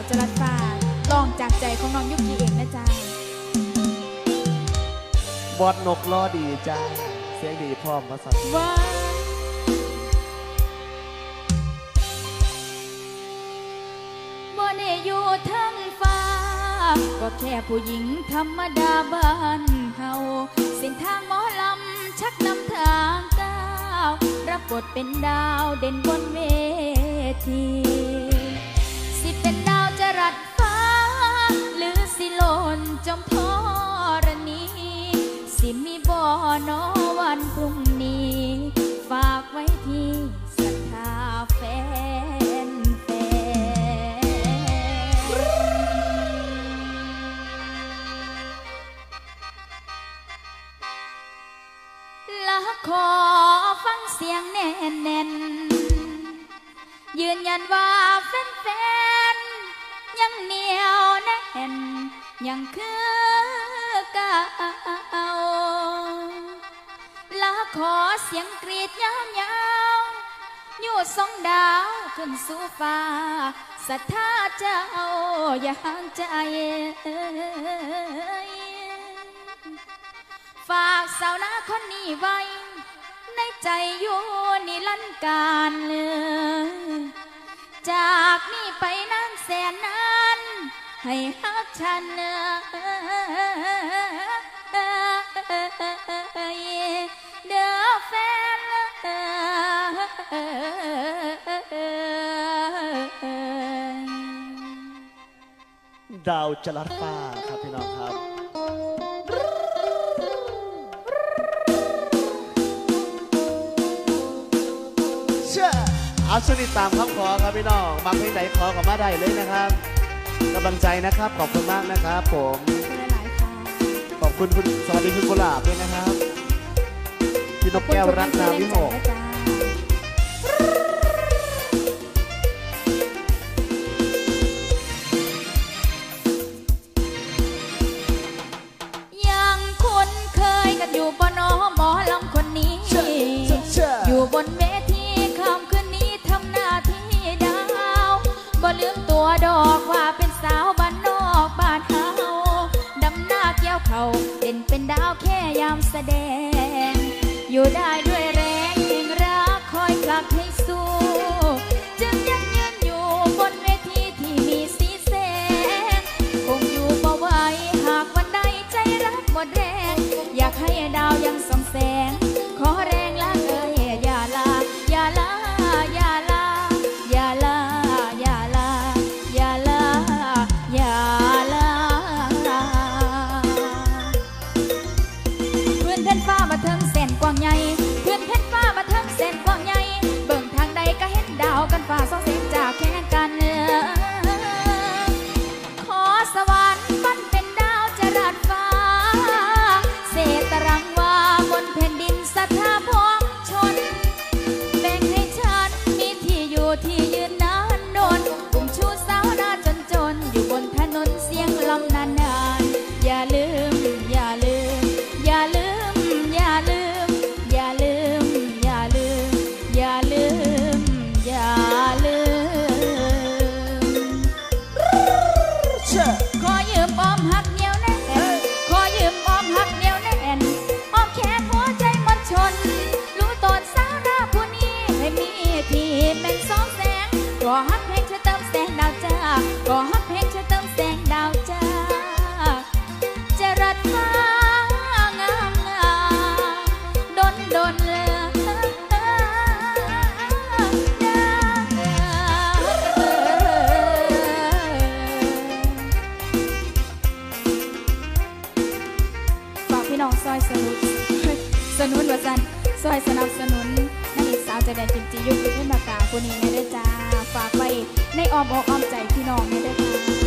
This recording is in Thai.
าวจรัสฟ้าลองจากใจของน้องยุกิเองนะจ๊ะบอดนกล้อดีจ้าเสียงดีพร้อมมาสัตว์ว่าบ่ได้อยู่ทั้งฟ้า ก็แค่ผู้หญิงธรรมดาบ้านเฮาเส้นทางหมอลำชักนำทางก้าว รับบทเป็นดาวเด่นบนเวทีสิ เป็นดาวจรัสฟ้า หรือสิโลนจมทอรณีสิมีบ่อนอวันพรุ่งนี้ ฝากไว้ที่ศรัทธาแฟนแฟๆและขอฟังเสียงแน่นแน่นยืนยันว่าแฟน เหนียวแน่นยังคือเก่าละขอเสียงกรีดยาวๆอยู่สองดาวขึ้นสู่ฟ้าศรัทธาเจ้าอย่าห่างใจฝากสาวนาคนนี้ไว้ ในใจอยู่นิรันดร์การเลย จากนี้ไปนานแสนนานให้ฮักฉันเด้อแฟนดาวจรัสฟ้าครับพี่น้องครับ เอาชนิดตามคำขอครับพี่น้องบางเพลงไหนขอก็มาได้เลยนะครับกำลังใจนะครับ ขอบคุณมากนะครับผมหลายค่ะขอบคุณคุณสวัสดีคุณกุหลาบด้วยนะครับพี่นกแก้วรักนาวิหก เขาเด่นเป็นดาวแค่ยามแสดง อยู่ได้ด้วยแรงแห่งรักคอยกลักให้สู้จึงยังยืนอยู่บนเวทีที่มีสีแสงคงอยู่บ่ไหวหากวันใดใจรักหมดแรง อยากให้ดาวยังส่องแสงขอแรง น้องซอยสนุนสนุนว่าจันซอยสนับสนุนนักเอกสาวใจแดนจิมจียุคยุคมากาคนนี้ได้จ้า ฝากไปในอ้อมอกอ้อมใจพี่น้องได้อค่ะ